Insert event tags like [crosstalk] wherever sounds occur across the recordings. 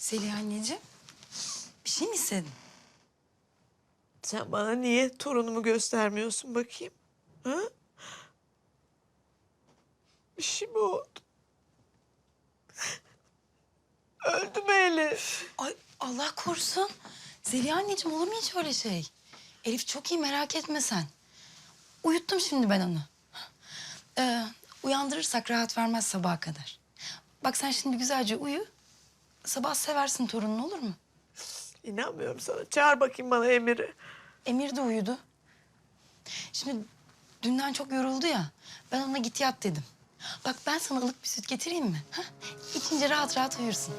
Zeliha anneciğim, bir şey mi istedin? Sen bana niye torunumu göstermiyorsun bakayım? Ha? Bir şey mi oldu? Öldü mü Elif? Ay Allah korusun. Zeliha anneciğim olur mu hiç öyle şey? Elif çok iyi merak etme sen. Uyuttum şimdi ben onu. Ee, uyandırırsak rahat vermez sabaha kadar. Bak sen şimdi güzelce uyu. Sabah seversin torununu olur mu? İnanmıyorum sana. Çağır bakayım bana Emir'i. Emir de uyudu. Şimdi dünden çok yoruldu ya. Ben ona git yat dedim. Bak ben sana ılık bir süt getireyim mi? Ha? İçince rahat rahat uyursun.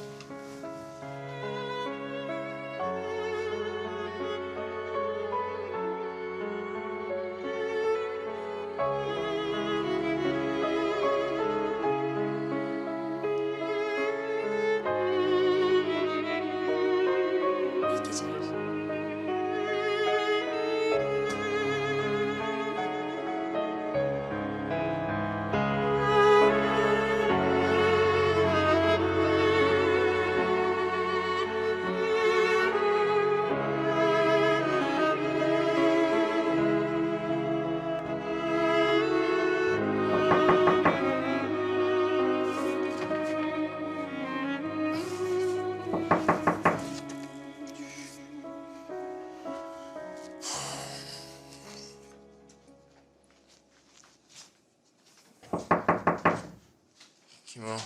Kim o?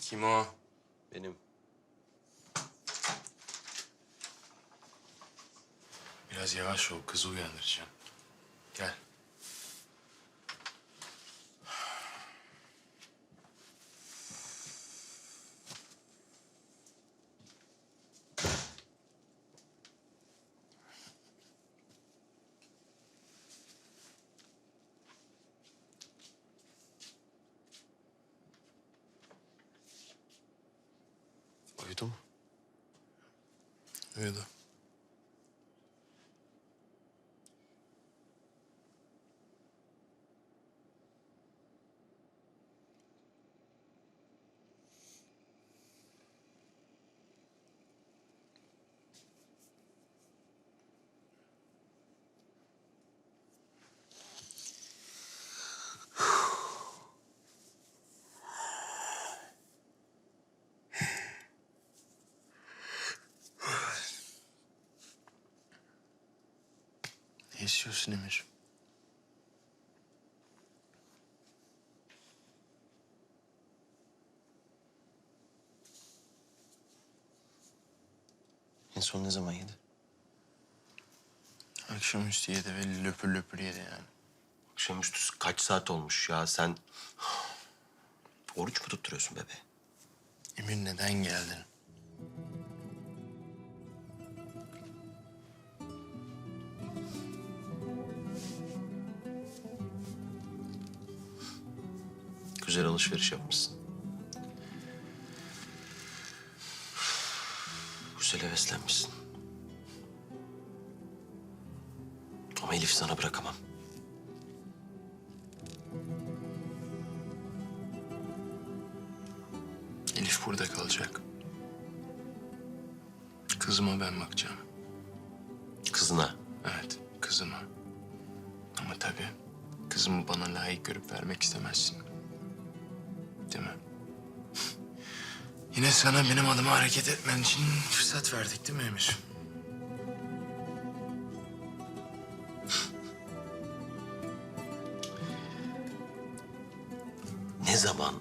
Kim o? Benim. Biraz yavaş ol, kızı uyandıracağım. Gel. Uyudu mu? Uyudu. Ne istiyorsun Emir? En son ne zaman yedi? Akşamüstü yedi ve löpür löpür yedi yani. Akşamüstü kaç saat olmuş ya sen... [sighs] Oruç mu tutturuyorsun bebe? Emir neden geldin? Güzel alışveriş yapmışsın. Güzel heveslenmişsin. Ama Elif'i sana bırakamam. Elif burada kalacak. Kızıma ben bakacağım. Kızına. Evet, kızıma. Ama tabii kızımı bana layık görüp vermek istemezsin. Değil mi? Yine sana benim adıma hareket etmen için fırsat verdik değil mi Emir? Ne zaman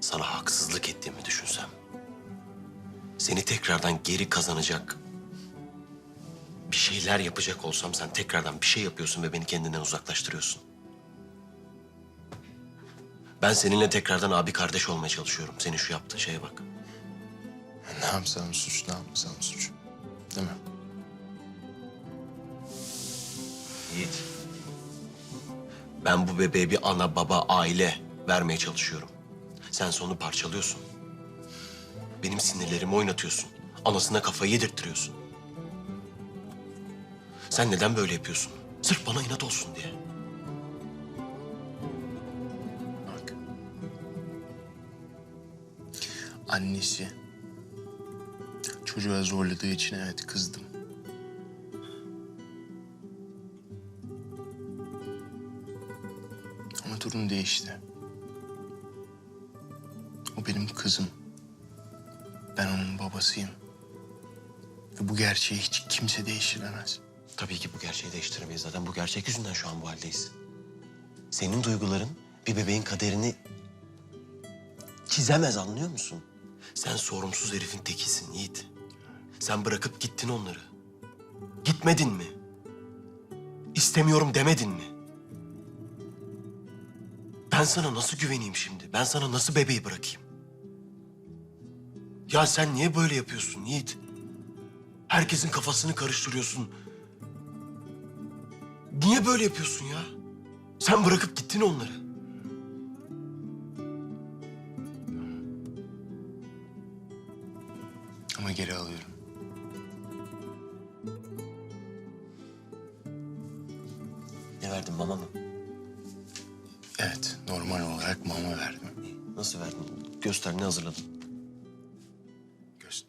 sana haksızlık ettiğimi düşünsem... ...seni tekrardan geri kazanacak... ...bir şeyler yapacak olsam sen tekrardan bir şey yapıyorsun ve beni kendinden uzaklaştırıyorsun. Ben seninle tekrardan abi kardeş olmaya çalışıyorum. Senin şu yaptığın şeye bak. Ne yapsam suç, ne yapmasam suç. Değil mi? Yiğit. Ben bu bebeğe bir ana, baba, aile vermeye çalışıyorum. Sen onu parçalıyorsun. Benim sinirlerimi oynatıyorsun. Anasına kafayı yedirttiriyorsun. Sen neden böyle yapıyorsun? Sırf bana inat olsun diye. Annesi çocuğa zorladığı için evet kızdım. Ama durum değişti. O benim kızım. Ben onun babasıyım. Ve bu gerçeği hiç kimse değiştiremez. Tabii ki bu gerçeği değiştiremeyiz. Zaten bu gerçek yüzünden şu an bu haldeyiz. Senin duyguların bir bebeğin kaderini çizemez anlıyor musun? Sen sorumsuz herifin tekisin Yiğit. Sen bırakıp gittin onları. Gitmedin mi? İstemiyorum demedin mi? Ben sana nasıl güveneyim şimdi? Ben sana nasıl bebeği bırakayım? Ya sen niye böyle yapıyorsun Yiğit? Herkesin kafasını karıştırıyorsun. Niye böyle yapıyorsun ya? Sen bırakıp gittin onları. Ama geri alıyorum. Ne verdin mama mı? Evet, normal olarak mama verdim. Nasıl verdin? Göster ne hazırladın? Göz.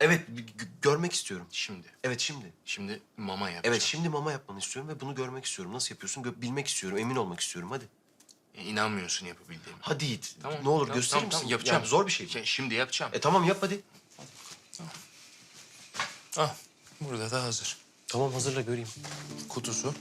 Evet görmek istiyorum. Şimdi. Evet şimdi. Şimdi mama yapacağım. Evet şimdi mama yapmanı istiyorum ve bunu görmek istiyorum. Nasıl yapıyorsun gö- bilmek istiyorum. Emin olmak istiyorum hadi. E, İnanmıyorsun yapabildiğime. Hadi Yiğit. Ne olur gösterir misin? yapacağım. Yani zor bir şey. Şey, şimdi yapacağım. E tamam yap hadi. Ah, burada da hazır. Tamam hazırla göreyim. Kutusu.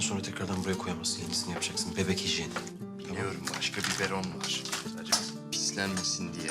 Düştükten sonra tekrardan buraya koyamazsın. Yenisini yapacaksın. Bebek hijyeni. Biliyorum başka biberon var. Sadece pislenmesin diye.